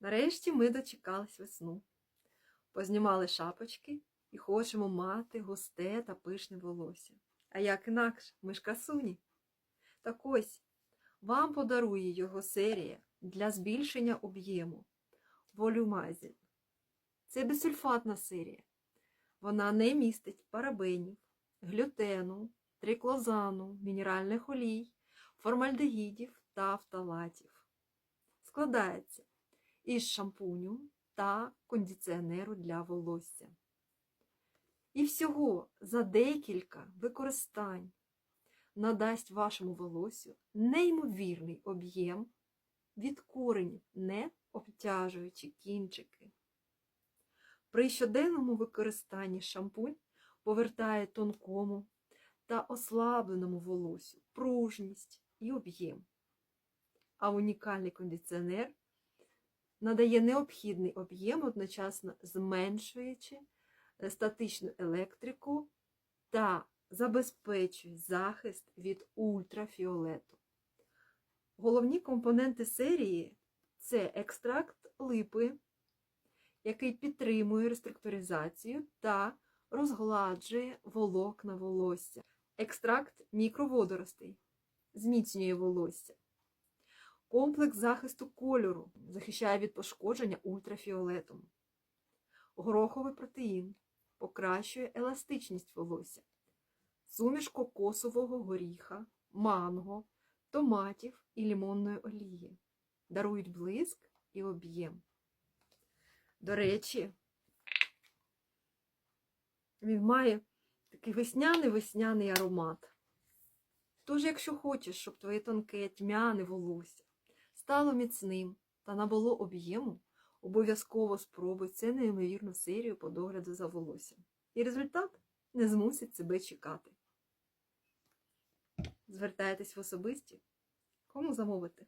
Нарешті ми дочекались весну. Познімали шапочки і хочемо мати густе та пишне волосся. А як інакше, ми ж красуні. Так ось, вам подарує його серія для збільшення об'єму Volumizing. Це безсульфатна серія. Вона не містить парабенів, глютену, триклозану, мінеральних олій, формальдегідів та фталатів. Складається із шампуню та кондиціонеру для волосся. І всього за декілька використань надасть вашому волосю неймовірний об'єм від коренів, не обтяжуючи кінчики. При щоденному використанні шампунь повертає тонкому та ослабленому волосю пружність і об'єм. А унікальний кондиціонер надає необхідний об'єм, одночасно зменшуючи е, статичну електрику та забезпечує захист від ультрафіолету. Головні компоненти серії це екстракт липи, який підтримує реструктуризацію та розгладжує волокна волосся. Екстракт мікроводоростей зміцнює волосся. Комплекс захисту кольору захищає від пошкодження ультрафіолетом. Гороховий протеїн покращує еластичність волосся. Суміш кокосового горіха, манго, томатів і лімонної олії. Дарують блиск і об'єм. До речі, він має такий весняний-весняний аромат. Тож, якщо хочеш, щоб твоє тонке тьмяне волосся стало міцним та набуло об'єму, обов'язково спробуй цю неймовірну серію по догляду за волоссям. І результат не змусить себе чекати. Звертайтесь в особисті, кому замовити.